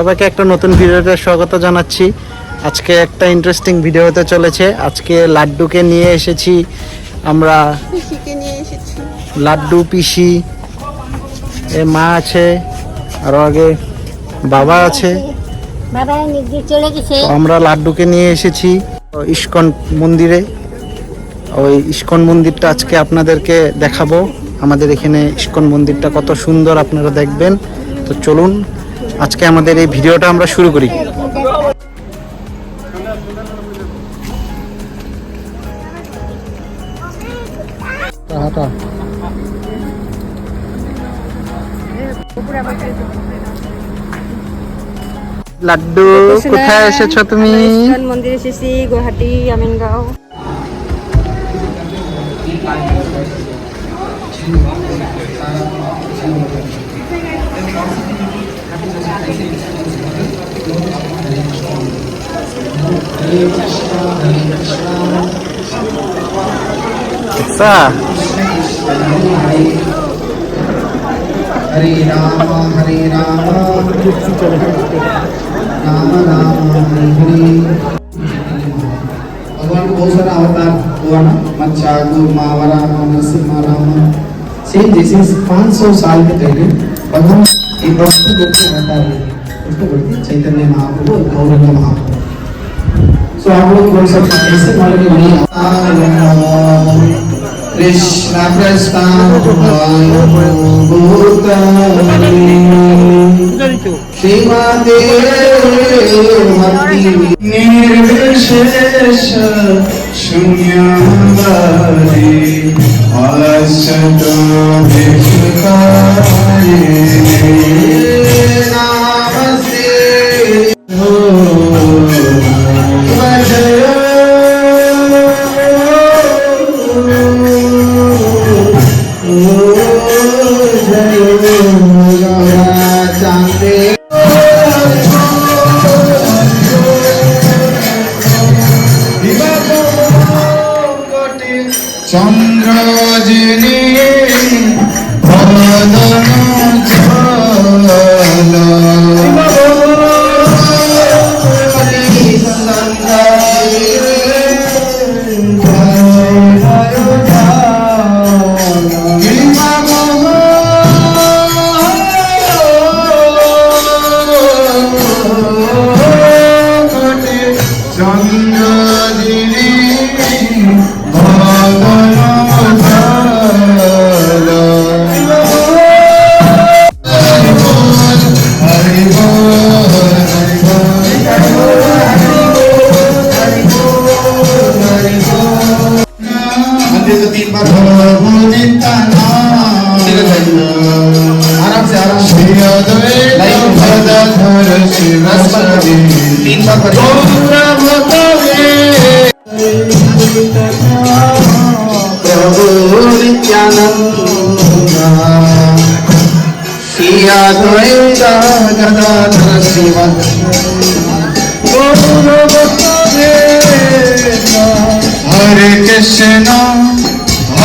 সবাইকে একটা নতুন ভিডিওতে স্বাগত জানাচ্ছি। আজকে একটা ইন্টারেস্টিং ভিডিও হতে চলেছে। আজকে লাড্ডুকে নিয়ে এসেছি আমরা। পিসিকে নিয়ে এসেছি। লাড্ডু পিসি এ মা আছে আরও আগে বাবা আছে। বাবা নিজে চলে গেছে। তো আমরা লাড্ডুকে নিয়ে এসেছি ইস্কন মন্দিরে। ওই ইস্কন মন্দিরটা আজকে আপনাদেরকে দেখাবো। আমাদের এখানে ইস্কন মন্দিরটা কত সুন্দর আপনারা দেখবেন। তো চলুন আজকে আমাদের এই ভিডিওটা আমরা শুরু করি। লাড্ডু, কোথায় এসেছ তুমি? মন্দির এসেছি, গুয়াহাটি, আমিনগাঁও। సార్ హరే రామ హరే రామ రామ రామ హరే హరే భగవాన్ బహుశా అవతార్ भगवान मच्छा गो मावा राम नरसिम्हा राम सेम जैसे पाँच सौ साल के पहले भगवान एक भक्त रूप में अवतार ले उसको बोलते चैतन्य महाप्रभु गौरव महाप्रभु సో అప్పుడు కొంచెం చేసి మళ్ళీ కృష్ణ ప్రస్థానభూత శ్రీమదే నిర్విశేష శూన్యవారి అలసతాయ నమస్తే চন্দ্রজনী বদন Advaita Gadadhara Shiva Guru Bhattadeva Hare Krishna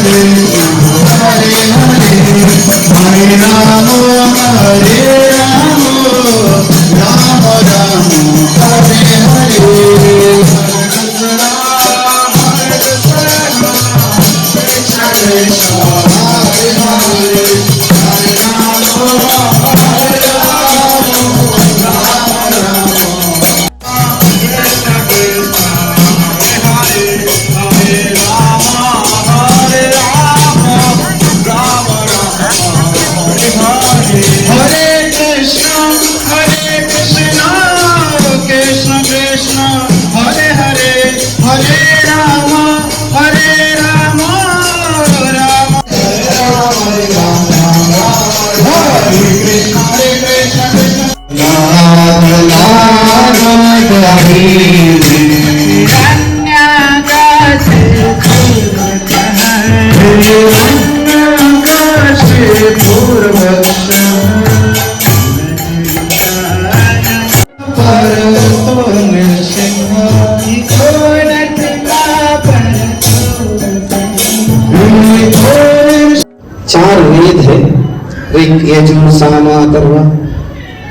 Hare Hare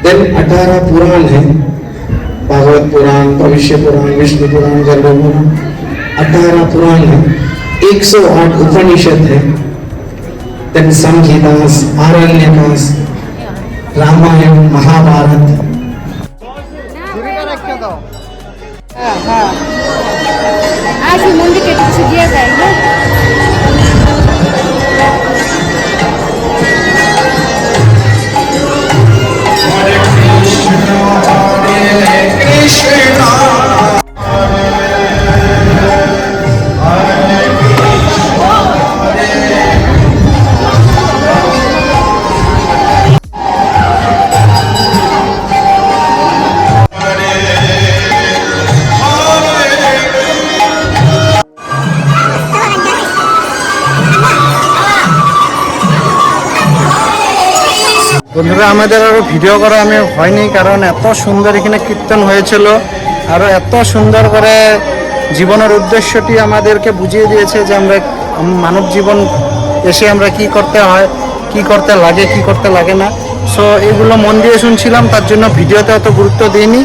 then अठारह पुराण है। भागवत पुराण भविष्य पुराण विष्णु पुराण गरुड़ पुराण अठारह पुराण है। 108 उपनिषद है। देन संगीतास आरण्यकास रामायण महाभारत। বন্ধুরা আমাদের আরও ভিডিও করা আমি হয়নি, কারণ এত সুন্দর এখানে কীর্তন হয়েছিল, আরও এত সুন্দর করে জীবনের উদ্দেশ্যটি আমাদেরকে বুঝিয়ে দিয়েছে যে আমরা মানব জীবন এসে আমরা কি করতে হয়, কি করতে লাগে, কি করতে লাগে না। সো এগুলো মন দিয়ে শুনছিলাম, তার জন্য ভিডিওতে অত গুরুত্ব দিইনি।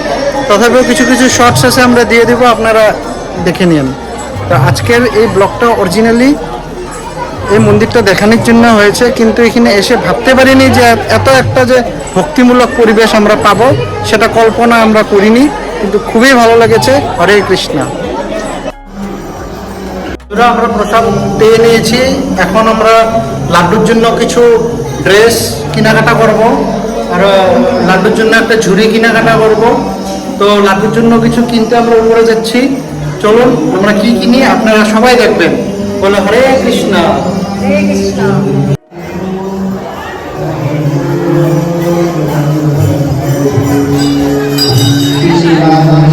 তথাপিও কিছু কিছু শর্টস আছে, আমরা দিয়ে দিব, আপনারা দেখে নিন। তো আজকের এই ব্লগটা অরিজিনালি এই মন্দিরটা দেখানোর জন্য হয়েছে, কিন্তু এখানে এসে ভাবতে পারিনি যে এত একটা যে ভক্তিমূলক পরিবেশ আমরা পাবো, সেটা কল্পনা আমরা করিনি, কিন্তু খুবই ভালো লেগেছে। হরে কৃষ্ণ। আমরা প্রসাদ পেয়ে নিয়েছি। এখন আমরা লাড্ডুর জন্য কিছু ড্রেস কেনাকাটা করব। আর লাড্ডুর জন্য একটা ঝুড়ি কেনাকাটা করব। তো লাড্ডুর জন্য কিছু কিনতে আমরা উপরে যাচ্ছি। চলুন, আমরা কি কিনি আপনারা সবাই দেখবেন। বলে, হরে কৃষ্ণ।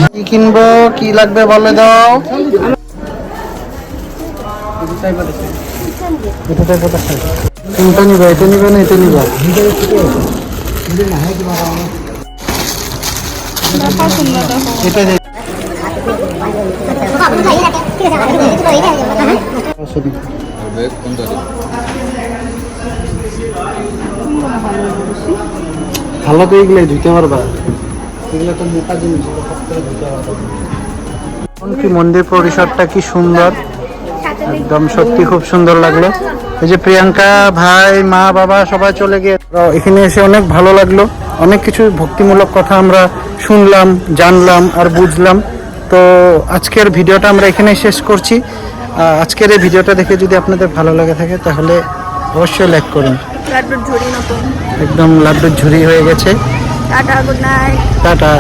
কি কিনবো কি লাগবে বলে দাও কোনটা নিবা এটা নিবা না এটা নিবা এটা দে- ভালো তো এগুলো ধুতে পারবা। এগুলো তো মোটা জিনিস এখন কি মন্দির পরিসরটা কি সুন্দর? একদম সত্যি খুব সুন্দর লাগল। এই যে প্রিয়াঙ্কা ভাই মা বাবা সবাই চলে গিয়ে এখানে এসে অনেক ভালো লাগল। অনেক কিছু ভক্তিমূলক কথা আমরা শুনলাম জানলাম আর বুঝলাম। তো আজকের ভিডিওটা আমরা এখানেই শেষ করছি। আজকের এই ভিডিওটা দেখে যদি আপনাদের ভালো লাগে থাকে তাহলে অবশ্যই লাইক করুন। একদম লাড্ডুর ঝুরি হয়ে গেছে। Tata good night tata.